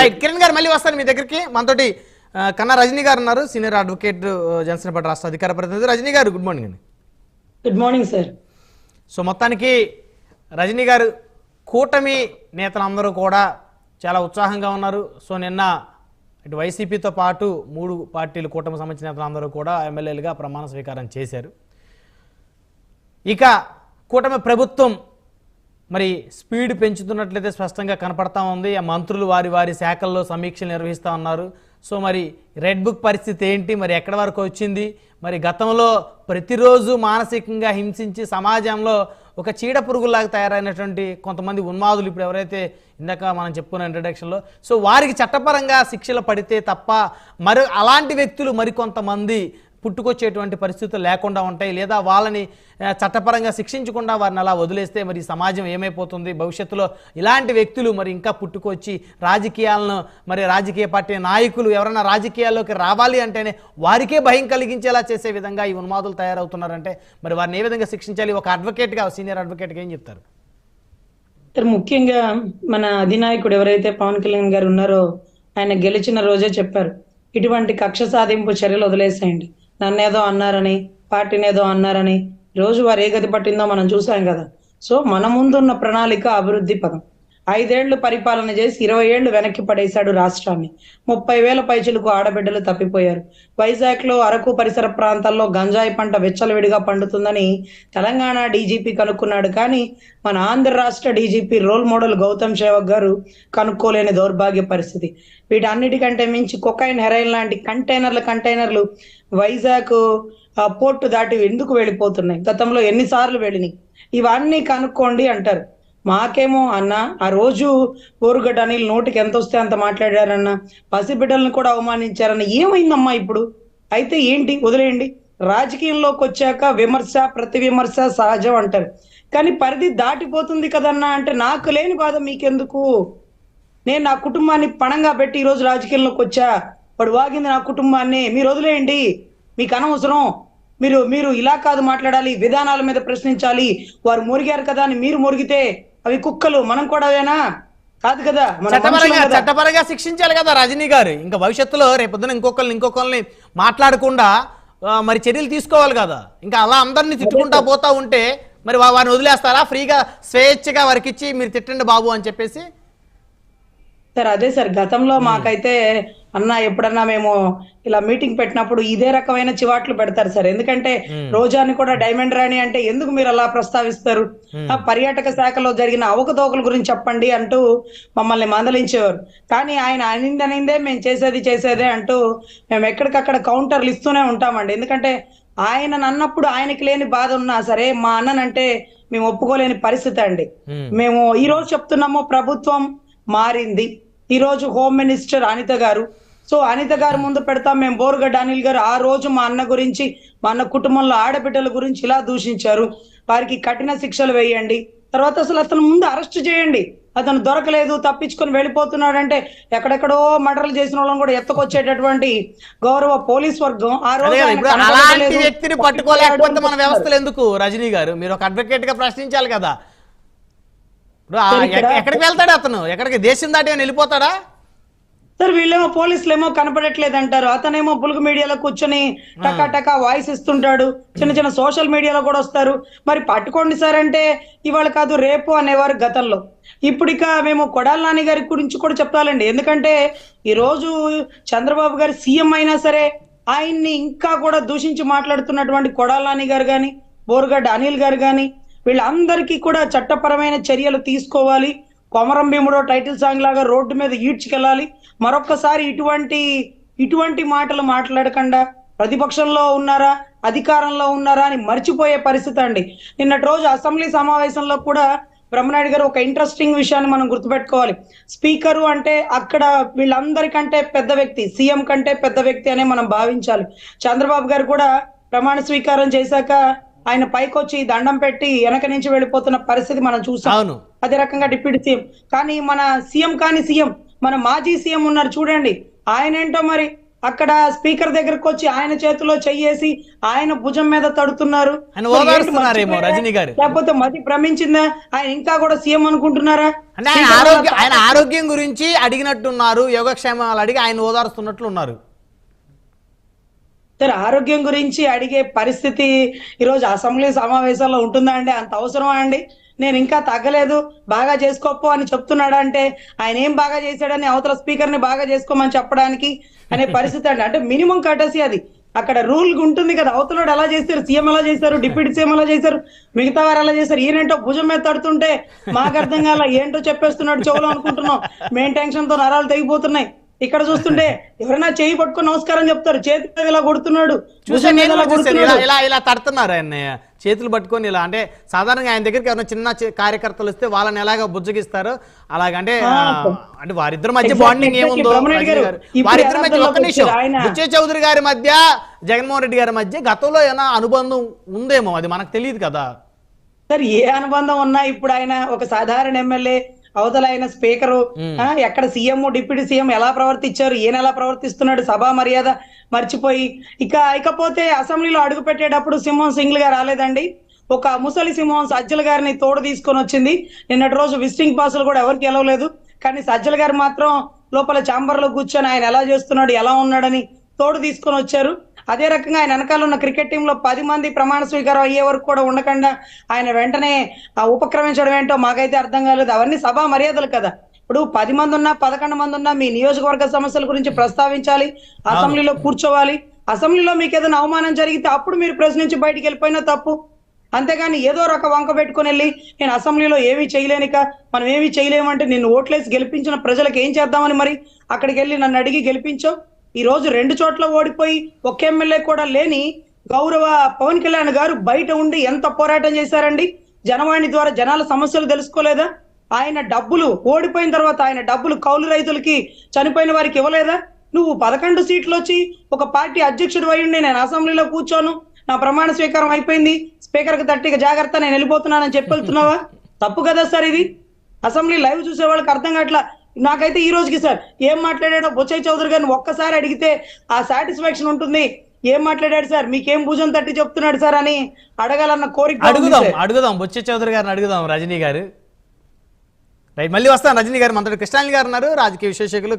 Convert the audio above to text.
Right Kiran గారు మళ్ళీ వస్తాను మీ దగ్గరికి. మనతోటి కన్నా రజనీ గారు ఉన్నారు సీనియర్ అడ్వకేట్ జనసేన పార్టీ రాష్ట్ర అధికార ప్రతినిధి. రజనీ గారు గుడ్ మార్నింగ్ అండి. గుడ్ మార్నింగ్ సార్ సో మొత్తానికి రజనీ గారు కూటమి నేతలందరూ కూడా చాలా ఉత్సాహంగా ఉన్నారు. సో నిన్న ఇటు వైసీపీతో పాటు మూడు పార్టీలు కూటమి సంబంధించిన నేతలందరూ కూడా ఎమ్మెల్యేలుగా ప్రమాణ స్వీకారం చేశారు. ఇక కూటమి ప్రభుత్వం మరి స్పీడ్ పెంచుతున్నట్లయితే స్పష్టంగా కనపడతా ఉంది. ఆ మంత్రులు వారి వారి శాఖల్లో సమీక్షలు నిర్వహిస్తూ ఉన్నారు. సో మరి రెడ్ బుక్ పరిస్థితి ఏంటి? మరి ఎక్కడి వరకు వచ్చింది? మరి గతంలో ప్రతిరోజు మానసికంగా హింసించి సమాజంలో ఒక చీడ పురుగులాగా తయారైనటువంటి కొంతమంది ఉన్మాదులు ఇప్పుడు ఎవరైతే ఇందాక మనం చెప్పుకున్న ఇంట్రడక్షన్లో సో వారికి చట్టపరంగా శిక్షలు పడితే తప్ప మరి అలాంటి వ్యక్తులు మరికొంతమంది పుట్టుకొచ్చేటువంటి పరిస్థితులు లేకుండా ఉంటాయి లేదా వాళ్ళని చట్టపరంగా శిక్షించకుండా వారిని అలా వదిలేస్తే మరి సమాజం ఏమైపోతుంది? భవిష్యత్తులో ఇలాంటి వ్యక్తులు మరి ఇంకా పుట్టుకొచ్చి రాజకీయాలను మరి రాజకీయ పార్టీ నాయకులు ఎవరైనా రాజకీయాల్లోకి రావాలి అంటేనే వారికే భయం కలిగించేలా చేసే విధంగా ఈ ఉన్మాదులు తయారవుతున్నారంటే మరి వారిని ఏ విధంగా శిక్షించాలి? ఒక అడ్వకేట్గా సీనియర్ అడ్వకేట్గా ఏం చెప్తారు? ముఖ్యంగా మన అధినాయకుడు ఎవరైతే పవన్ కళ్యాణ్ గారు ఉన్నారో ఆయన గెలిచిన రోజే చెప్పారు ఇటువంటి కక్ష సాధింపు చర్యలు వదిలేసేయండి. నన్నేదో అన్నారని పార్టీని ఏదో అన్నారని రోజు వారు ఏ గతి పట్టిందో మనం చూసాం కదా. సో మన ముందున్న ప్రణాళిక అభివృద్ధి పదం. ఐదేళ్ళు పరిపాలన చేసి ఇరవై ఏళ్ళు వెనక్కి పడేశాడు రాష్ట్రాన్ని. ముప్పై వేల పైచులకు ఆడబిడ్డలు తప్పిపోయారు. వైజాగ్లో అరకు పరిసర ప్రాంతాల్లో గంజాయి పంట వెచ్చలవిడిగా పండుతుందని తెలంగాణ డీజీపీ కనుక్కున్నాడు. కానీ మన ఆంధ్ర రాష్ట్ర DGP role model Gautam Sawang garu కనుక్కోలేని దౌర్భాగ్య పరిస్థితి. వీటన్నిటికంటే మించి కొకైన్ హెరైన్ లాంటి కంటైనర్ల కంటైనర్లు వైజాగ్ ఆ, పోర్టు దాటి ఎందుకు వెళ్ళిపోతున్నాయి? గతంలో ఎన్నిసార్లు వెళ్ళినాయి? ఇవన్నీ కనుక్కోండి అంటారు. మాకేమో అన్న ఆ రోజు ఊరుగడ్డ అనిల్ నోటికి ఎంత వస్తే అంత మాట్లాడారన్న. పసిబిడ్డలను కూడా అవమానించారన్న. ఏమైందమ్మా ఇప్పుడు? అయితే ఏంటి? వదిలేయండి. రాజకీయంలోకి వచ్చాక విమర్శ ప్రతి విమర్శ సహజం అంటారు. కానీ పరిధి దాటిపోతుంది కదన్నా అంటే నాకు లేని బాధ మీకెందుకు? నేను నా కుటుంబాన్ని పణంగా పెట్టి ఈరోజు రాజకీయంలోకి వచ్చా. వాడు వాగింది నా కుటుంబాన్ని. మీరు వదిలేయండి. మీకు అనవసరం. మీరు మీరు ఇలా కాదు మాట్లాడాలి విధానాల మీద ప్రశ్నించాలి. వారు మురిగారు కదా అని మీరు మురిగితే అవి కుక్కలు మనం కూడా అవేనా? కాదు కదా చట్టపరంగా శిక్షించాలి కదా రజనీ గారు. ఇంకా భవిష్యత్తులో రేపొద్దున ఇంకొకరిని ఇంకొకరిని మాట్లాడకుండా మరి చర్యలు తీసుకోవాలి కదా. ఇంకా అలా అందరినీ తిట్టుకుంటా పోతా ఉంటే మరి వారిని వదిలేస్తారా? ఫ్రీగా స్వేచ్ఛగా వారికి ఇచ్చి మీరు తిట్టండి బాబు అని చెప్పేసి సార్ అదే సార్ గతంలో మాకైతే అన్న ఎప్పుడన్నా మేము ఇలా మీటింగ్ పెట్టినప్పుడు ఇదే రకమైన చివాట్లు పెడతారు సార్. ఎందుకంటే రోజాని కూడా డైమండ్ రాణి అంటే ఎందుకు మీరు అలా ప్రస్తావిస్తారు? ఆ పర్యాటక శాఖలో జరిగిన అవకతవకల గురించి చెప్పండి అంటూ మమ్మల్ని మందలించేవారు. కానీ ఆయన అనింది అనిందే మేము చేసేది చేసేదే అంటూ మేము ఎక్కడికక్కడ కౌంటర్లు ఇస్తూనే ఉంటామండి. ఎందుకంటే ఆయన అన్నప్పుడు ఆయనకి లేని బాధ ఉన్నా సరే మా అన్ననంటే మేము ఒప్పుకోలేని పరిస్థితి అండి. మేము ఈ రోజు చెప్తున్నాము ప్రభుత్వం మారింది. ఈ రోజు హోమ్ మినిస్టర్ అనిత గారు. సో అనిత గారు ముందు పెడతాం మేము. బోర్గడ్డ అనిల్ గారు ఆ రోజు మా అన్న గురించి మా అన్న కుటుంబంలో ఆడబిడ్డల గురించి ఇలా దూషించారు. వారికి కఠిన శిక్షలు వేయండి. తర్వాత అసలు అతను ముందు అరెస్ట్ చేయండి. అతను దొరకలేదు తప్పించుకొని వెళ్ళిపోతున్నాడంటే ఎక్కడెక్కడో మర్డర్లు చేసిన వాళ్ళని కూడా ఎత్తుకొచ్చేటటువంటి గౌరవ పోలీస్ వర్గం ఆ రోజు అలాంటి వ్యక్తిని పట్టుకోలేకపోతే మన వ్యవస్థలు ఎందుకు రజనీ గారు? మీరు ఒక అడ్వకేట్గా ప్రశ్నించాలి కదా. ఇప్పుడు ఎక్కడికి వెళ్తాడు అతను? ఎక్కడికి? దేశం దాటి వెళ్ళిపోతాడా? సార్ వీళ్ళేమో పోలీసులు ఏమో కనపడట్లేదు అంటారు అతనేమో బులుగు మీడియాలో కూర్చొని టకా టకా వాయిస్ ఇస్తుంటాడు. చిన్న చిన్న సోషల్ మీడియాలో కూడా వస్తారు. మరి పట్టుకోండి సార్ అంటే ఇవాళ కాదు రేపు అనేవారు గతంలో. ఇప్పుడు ఇక మేము కొడాల నాని గారి గురించి కూడా చెప్పాలండి. ఎందుకంటే ఈ రోజు చంద్రబాబు గారు సీఎం అయినా సరే ఆయన్ని ఇంకా కూడా దూషించి మాట్లాడుతున్నటువంటి కొడాల నాని గారు కానీ బోరుగడ్డ అనిల్ గారు కానీ వీళ్ళందరికీ కూడా చట్టపరమైన చర్యలు తీసుకోవాలి. కొమరం భీముడో టైటిల్ సాంగ్ లాగా రోడ్డు మీద ఈడ్చుకెళ్ళాలి. మరొక్కసారి ఇటువంటి ఇటువంటి మాటలు మాట్లాడకుండా. ప్రతిపక్షంలో ఉన్నారా? అధికారంలో ఉన్నారా? అని మర్చిపోయే పరిస్థితి అండి. నిన్నటి రోజు అసెంబ్లీ సమావేశంలో కూడా బ్రహ్మనాయుడు గారు ఒక ఇంట్రెస్టింగ్ విషయాన్ని మనం గుర్తుపెట్టుకోవాలి. స్పీకరు అంటే అక్కడ వీళ్ళందరికంటే పెద్ద వ్యక్తి సీఎం కంటే పెద్ద వ్యక్తి అనే మనం భావించాలి. చంద్రబాబు గారు కూడా ప్రమాణ స్వీకారం చేశాక ఆయన పైకొచ్చి దండం పెట్టి వెనక నుంచి వెళ్ళిపోతున్న పరిస్థితి మనం చూసాం. అవును. అదే రకంగా డిప్యూటీ సీఎం. కానీ మన సీఎం కాని సీఎం మన మాజీ సీఎం ఉన్నారు చూడండి. ఆయన ఏంటో మరి? అక్కడ స్పీకర్ దగ్గరకు వచ్చి ఆయన చేతిలో చెయ్యేసి ఆయన భుజం మీద తడుతున్నారు. లేకపోతే మతి భ్రమించిందా? ఆయన ఇంకా కూడా సీఎం అనుకుంటున్నారా? ఆయన ఆరోగ్యం గురించి అడిగినట్టున్నారు యోగక్షేమాలు అడిగి ఆయన ఓదారుస్తున్నట్లు ఉన్నారు. సరే ఆరోగ్యం గురించి అడిగే పరిస్థితి ఈరోజు అసెంబ్లీ సమావేశాల్లో ఉంటుందా అండి? అంత అవసరమా అండి? నేను ఇంకా తగ్గలేదు. బాగా చేసుకోపో అని చెప్తున్నాడు అంటే ఆయన ఏం బాగా చేశాడని అవతల స్పీకర్ని బాగా చేసుకోమని చెప్పడానికి అనే పరిస్థితి అండి. అంటే మినిమం కటసి అది. అక్కడ రూల్ ఉంటుంది కదా అవతలడు ఎలా చేశారు సీఎం ఎలా చేశారు డిప్యూటీ సీఎం ఎలా చేశారు మిగతా వారు ఎలా చేశారు ఈయనేంటో భుజం మీద తడుతుంటే మాకు అర్థం కాల ఏంటో చెప్పేస్తున్నాడు చెవులు అనుకుంటున్నాం. మెయిన్ టెన్షన్తో నరాలు తెగిపోతున్నాయి. ఇక్కడ చూస్తుంటే ఎవరైనా చేయి పట్టుకొని నమస్కారం చెప్తారు. చేతి మీద ఇలా కొడుతున్నాడు. ఇలా. ఇలా తడుతున్నారు ఆయన చేతులు పట్టుకొని ఇలా అంటే సాధారణంగా ఆయన దగ్గరికి ఎవరైనా చిన్న కార్యకర్తలు వస్తే వాళ్ళని ఎలాగ బుజ్జగిస్తారు? అలాగంటే అంటే వారిద్దరి మధ్య బాండింగ్. ఏముందో? వారిద్దరి మధ్య ఒక్క యథార్థంలోకి నిమిషం. బుచ్చే చౌదరి గారి మధ్య జగన్మోహన్ రెడ్డి గారి మధ్య గతంలో ఏమైనా అనుబంధం ఉందేమో? అది మనకు తెలియదు కదా. సార్ ఏ అనుబంధం ఉన్నా ఇప్పుడు ఆయన ఒక సాధారణ ఎమ్మెల్యే అవతల ఆయన స్పీకరు ఎక్కడ సీఎం డిప్యూటీ సీఎం ఎలా ప్రవర్తించారు ఈయన ఎలా ప్రవర్తిస్తున్నాడు సభా మర్యాద మర్చిపోయి. ఇక ఇకపోతే అసెంబ్లీలో అడుగు పెట్టేటప్పుడు సింహం సింగిల్గా రాలేదండి. ఒక ముసలి సింహం సజ్జల గారిని తోడు తీసుకొని వచ్చింది. నిన్నటి రోజు విజిటింగ్ పాసులు కూడా ఎవరికి ఎలవలేదు కానీ సజ్జల గారు మాత్రం లోపల ఛాంబర్లో కూర్చొని ఆయన ఎలా చేస్తున్నాడు ఎలా ఉన్నాడని తోడు తీసుకొని వచ్చారు. అదే రకంగా ఆయన వెనకాల ఉన్న క్రికెట్ టీంలో పది మంది ప్రమాణ స్వీకారం అయ్యే వరకు కూడా ఉండకుండా ఆయన వెంటనే ఆ ఉపక్రమించడం ఏంటో మాకైతే అర్థం కాలేదు. అవన్నీ సభా మర్యాదలు కదా. ఇప్పుడు పది మంది ఉన్నా పదకొండు మంది ఉన్నా మీ నియోజకవర్గ సమస్యల గురించి ప్రస్తావించాలి అసెంబ్లీలో కూర్చోవాలి. అసెంబ్లీలో మీకు ఏదైనా అవమానం జరిగితే అప్పుడు మీరు ప్రశ్నించి బయటికి వెళ్ళిపోయినా తప్పు. అంతేగాని ఏదో ఒక వంక పెట్టుకొని వెళ్ళి నేను అసెంబ్లీలో ఏమీ చేయలేనిక మనం ఏమీ చేయలేమంటే నిన్ను ఓట్లేసి గెలిపించిన ప్రజలకు ఏం చేద్దామని మరి? అక్కడికి వెళ్ళి నన్ను అడిగి గెలిపించావు ఈ రోజు రెండు చోట్ల ఓడిపోయి ఒక ఎమ్మెల్యే కూడా లేని గౌరవ పవన్ కళ్యాణ్ గారు బయట ఉండి ఎంత పోరాటం చేశారండి? జనవాణి ద్వారా జనాల సమస్యలు తెలుసుకోలేదా? ఆయన డబ్బులు ఓడిపోయిన తర్వాత ఆయన డబ్బులు కౌలు రైతులకి చనిపోయిన వారికి ఇవ్వలేదా? నువ్వు పదకొండు సీట్లు వచ్చి ఒక పార్టీ అధ్యక్షుడు అయ్యుండి నేను అసెంబ్లీలో కూర్చోను. నా ప్రమాణ స్వీకారం అయిపోయింది. స్పీకర్కి తట్టిగా జాగ్రత్త నేను వెళ్ళిపోతున్నానని చెప్పి వెళ్తున్నావా? తప్పు కదా సార్ ఇది. అసెంబ్లీ లైవ్ చూసే వాళ్ళకి అర్థం కావట్లా. నాకైతే ఈ రోజుకి సార్ ఏం మాట్లాడాడో బొచ్చయ్య చౌదరి గారిని ఒక్కసారి అడిగితే ఆ సాటిస్ఫాక్షన్ ఉంటుంది. ఏం మాట్లాడాడు సార్? మీకేం భుజం తట్టి చెప్తున్నాడు సార్ అని అడగాలన్న కోరిక అడుగుదాం. అడుగుదాం. బుచ్చే చౌదరి గారిని అడుగుదాం రజనీ గారు. రైట్ మళ్ళీ వస్తాను. రజనీ గారు మనతో కృష్ణాని గారు ఉన్నారు. రాజకీయ విశ్లేషకులు